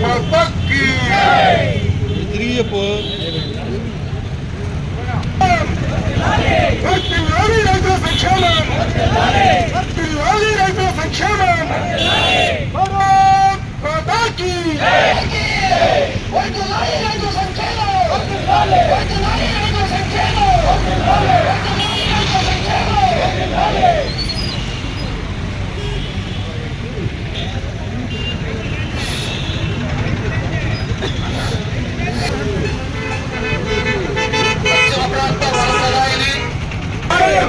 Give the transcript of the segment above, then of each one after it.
మాతకి వర్తిల్లాలి రైతుల సంక్షేమం వర్తిల్లాలి రైతుల సంక్షేమం భారత్ మాతకి వర్తిల్లాలి రైతుల సంక్షేమం వర్తిల్లాలి రైతుల సంక్షేమం వర్తిల్లాలి రైతుల సంక్షేమం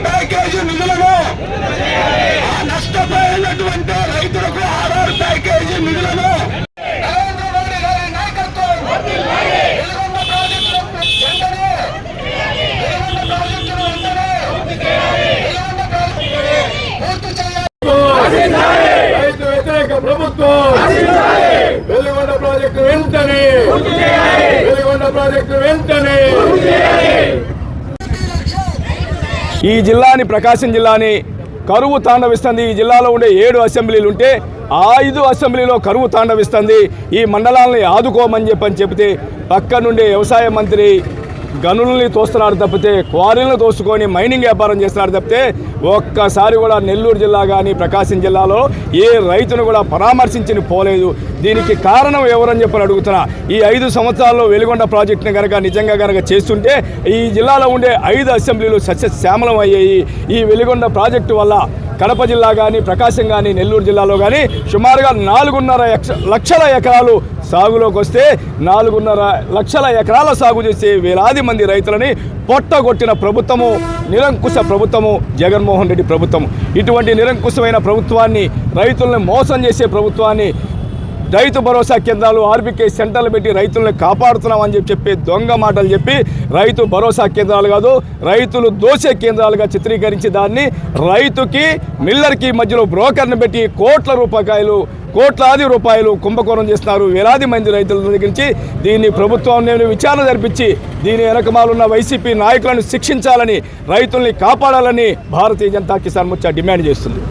ప్యాకేజీ నిధులను ఆ నష్టపోయినటువంటి రైతులకు ఆర్ఆర్ ప్యాకేజీ నిధులను నరేంద్ర మోడీ గారి నాయకత్వం వెలుగొండ ప్రాజెక్టును వెంటనే వెలుగొండ ప్రాజెక్టును వెంటనే వెలుగొండ ప్రాజెక్టును పూర్తి చేయాలి రైతు వ్యతిరేక ప్రభుత్వం వెలుగొండ ప్రాజెక్టు వెంటనే! వెలుగొండ ప్రాజెక్టు వెంటనే! ఈ జిల్లాని ప్రకాశం జిల్లాని కరువు తాండవిస్తుంది. ఈ జిల్లాలో ఉండే ఏడు అసెంబ్లీలు ఉంటే ఆ ఐదు అసెంబ్లీలో కరువు తాండవిస్తుంది. ఈ మండలాలని ఆదుకోమని చెప్పని చెబితే పక్క నుండి వ్యవసాయ మంత్రి గనుల్ని తోస్తున్నారు తప్పితే క్వారీలను తోసుకొని మైనింగ్ వ్యాపారం చేస్తున్నారు తప్పితే ఒక్కసారి కూడా నెల్లూరు జిల్లా కానీ ప్రకాశం జిల్లాలో ఏ రైతును కూడా పరామర్శించని పోలేదు. దీనికి కారణం ఎవరని చెప్పని అడుగుతున్నా. ఈ ఐదు సంవత్సరాల్లో వెలుగొండ ప్రాజెక్టును కనుక నిజంగా కనుక చేస్తుంటే ఈ జిల్లాలో ఉండే ఐదు అసెంబ్లీలు సస్యశ్యామలం అయ్యాయి. ఈ వెలుగొండ ప్రాజెక్టు వల్ల కడప జిల్లా కానీ ప్రకాశం కానీ నెల్లూరు జిల్లాలో కానీ సుమారుగా నాలుగున్నర లక్షల ఎకరాలు సాగులోకి వస్తే నాలుగున్నర లక్షల ఎకరాల సాగు చేసే వేలాది మంది రైతులని పొట్టగొట్టిన ప్రభుత్వము నిరంకుశ ప్రభుత్వము జగన్మోహన్ రెడ్డి ప్రభుత్వం ఇటువంటి నిరంకుశమైన ప్రభుత్వాన్ని రైతులను మోసం చేసే ప్రభుత్వాన్ని రైతు భరోసా కేంద్రాలు ఆర్బీకే సెంటర్లు పెట్టి రైతుల్ని కాపాడుతున్నామని చెప్పి చెప్పి దొంగ మాటలు చెప్పి రైతు భరోసా కేంద్రాలు కాదు రైతులు దోసే కేంద్రాలుగా చిత్రీకరించి దాన్ని రైతుకి మిల్లర్కి మధ్యలో బ్రోకర్ని పెట్టి కోట్ల రూపాయలు కోట్లాది రూపాయలు కుంభకోణం చేస్తున్నారు. వేలాది మంది రైతుల దగ్గర నుంచి దీన్ని ప్రభుత్వం నేను విచారణ జరిపించి దీని వెనకమాలున్న వైసీపీ నాయకులను శిక్షించాలని రైతుల్ని కాపాడాలని భారతీయ జనతా కిసాన్ మోర్చా డిమాండ్ చేస్తుంది.